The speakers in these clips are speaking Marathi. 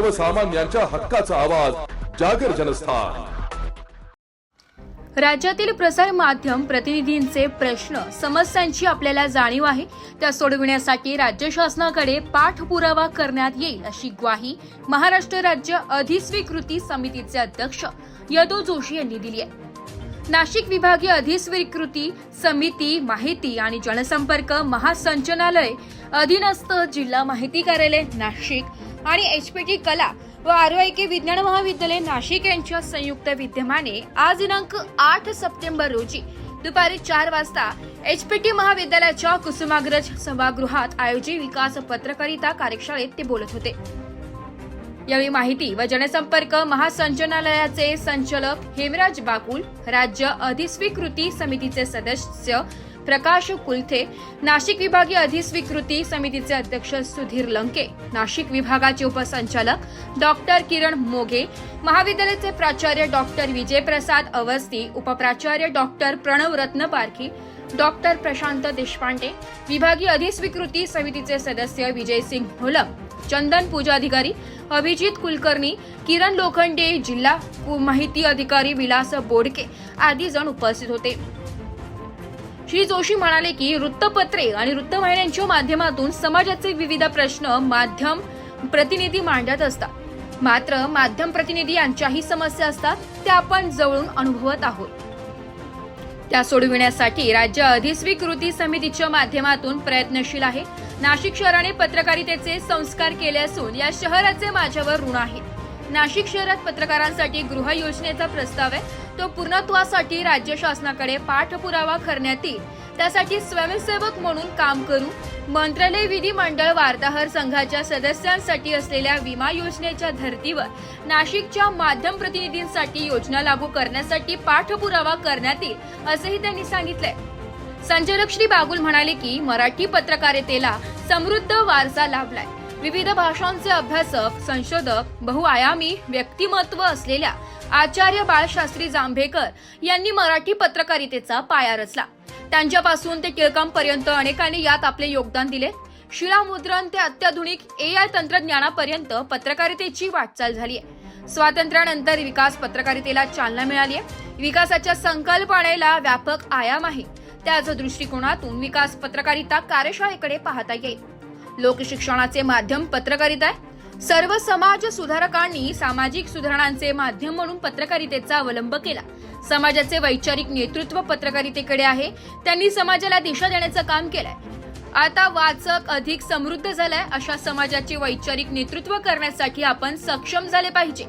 सर्वसामान्यांच्या हक्काचा आवाज जागर जनस्थान. राज्यातील प्रसार माध्यम प्रतिनिधींचे प्रश्न समस्यांची आपल्याला जाणीव आहे. त्या सोडविण्यासाठी राज्य शासनाकडे पाठपुरावा करण्यात येईल अशी ग्वाही महाराष्ट्र राज्य अधिस्वीकृती समितीचे अध्यक्ष यदू जोशी यांनी दिली आहे. नाशिक विभागीय अधिस्वीकृती समिती माहिती आणि जनसंपर्क महासंचनालय अधीनस्थ जिल्हा माहिती कार्यालय नाशिक आणि एच पी टी कला व आरोग्य विज्ञान महाविद्यालय नाशिक यांच्या संयुक्त विद्यमाने आज दिनांक आठ सप्टेंबर रोजी दुपारी चार वाजता एच पी टी महाविद्यालयाच्या कुसुमाग्रज सभागृहात आयोजित विकास पत्रकारिता कार्यशाळेत ते बोलत होते. यावेळी माहिती व जनसंपर्क महासंचालनालयाचे संचालक हेमराज बाकुल राज्य अधिस्वीकृती समितीचे सदस्य प्रकाश कुलथे नाशिक विभागीय अधिस्वीकृती समितीचे अध्यक्ष सुधीर लंके नाशिक विभागाचे उपसंचालक डॉक्टर किरण मोघे महाविद्यालयाचे प्राचार्य डॉक्टर विजयप्रसाद अवस्थी उपप्राचार्य डॉक्टर प्रणव रत्नपारखी डॉक्टर प्रशांत देशपांडे विभागीय अधिस्वीकृती समितीचे सदस्य विजयसिंग होलम चंदन पूजा अधिकारी अभिजित कुलकर्णी किरण लोखंडे जिल्हा माहिती अधिकारी विलास बोडके आदी जण उपस्थित होते. श्री जोशी म्हणाले की वृत्तपत्रे आणि वृत्तवाहिन्यांच्या माध्यमातून समाजाचे विविध प्रश्न माध्यम प्रतिनिधी मांडत असतात. मात्र माध्यम प्रतिनिधी यांच्याही समस्या असतात त्या आपण जवळून अनुभवत आहोत. त्या सोडविण्यासाठी राज्य अधिस्वीकृती समितीच्या माध्यमातून प्रयत्नशील आहे. नाशिक शहराने पत्रकारितेचे संस्कार केले असून या शहराचे माझ्यावर ऋण आहे नाशिक शहरात पत्रकारांसाठी गृह योजनेचा प्रस्ताव आहे. तो पूर्णत्वासाठी राज्य शासनाकडे पाठपुरावा करण्यात येईल. त्यासाठी स्वयंसेवक म्हणून काम करू मंत्रालय विधिमंडळ वार्ताहर संघाच्या सदस्यांसाठी असलेल्या विमा योजनेच्या धर्तीवर नाशिकच्या माध्यम प्रतिनिधींसाठी योजना लागू करण्यासाठी पाठपुरावा करण्यात येईल असेही त्यांनी सांगितलंय. संचालक श्री बागुल म्हणाले की मराठी पत्रकारितेला समृद्ध वारसा लाभलाय. विविध भाषांचे अभ्यासक संशोधक बहुआयामी व्यक्तिमत्व असलेल्या आचार्य बाळशास्त्री जांभेकर यांनी मराठी पत्रकारितेचा पाया रचला. त्यांच्यापासून ते टिळकांपर्यंत अनेकांनी यात आपले योगदान दिले. शिलामुद्रण ते अत्याधुनिक ए आय तंत्रज्ञानापर्यंत पत्रकारितेची वाटचाल झाली आहे स्वातंत्र्यानंतर विकास पत्रकारितेला चालना मिळाली आहे विकासाच्या संकल्पनेला व्यापक आयाम आहे. त्याच दृष्टिकोनातून विकास पत्रकारिता कार्यशाळेकडे पाहता येईल. लोकशिक्षणाचे माध्यम पत्रकारिता आहे. सर्व समाज सुधारकांनी सामाजिक सुधारणांचे माध्यम म्हणून पत्रकारितेचा अवलंब केला. समाजाचे वैचारिक नेतृत्व पत्रकारितेकडे आहे. त्यांनी समाजाला दिशा देण्याचं काम केलंय. आता वाचक अधिक समृद्ध झालाय अशा समाजाचे वैचारिक नेतृत्व करण्यासाठी आपण सक्षम झाले पाहिजे.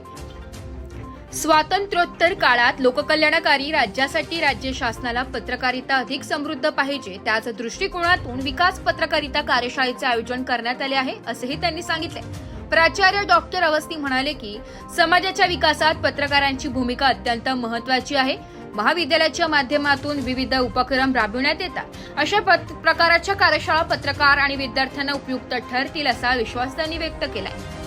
स्वातंत्र्योत्तर काळात लोककल्याणकारी राज्यासाठी राज्य शासनाला पत्रकारिता अधिक समृद्ध पाहिजे त्याच दृष्टिकोनातून विकास पत्रकारिता कार्यशाळेचे आयोजन करण्यात आले आहे असेही त्यांनी सांगितले. प्राचार्य डॉक्टर अवस्थी म्हणाले की समाजाच्या विकासात पत्रकारांची भूमिका अत्यंत महत्वाची आहे. महाविद्यालयाच्या माध्यमातून विविध उपक्रम राबविण्यात येतात. अशा प्रकाराच्या कार्यशाळा पत्रकार आणि विद्यार्थ्यांना उपयुक्त ठरतील असा विश्वास त्यांनी व्यक्त केलाय.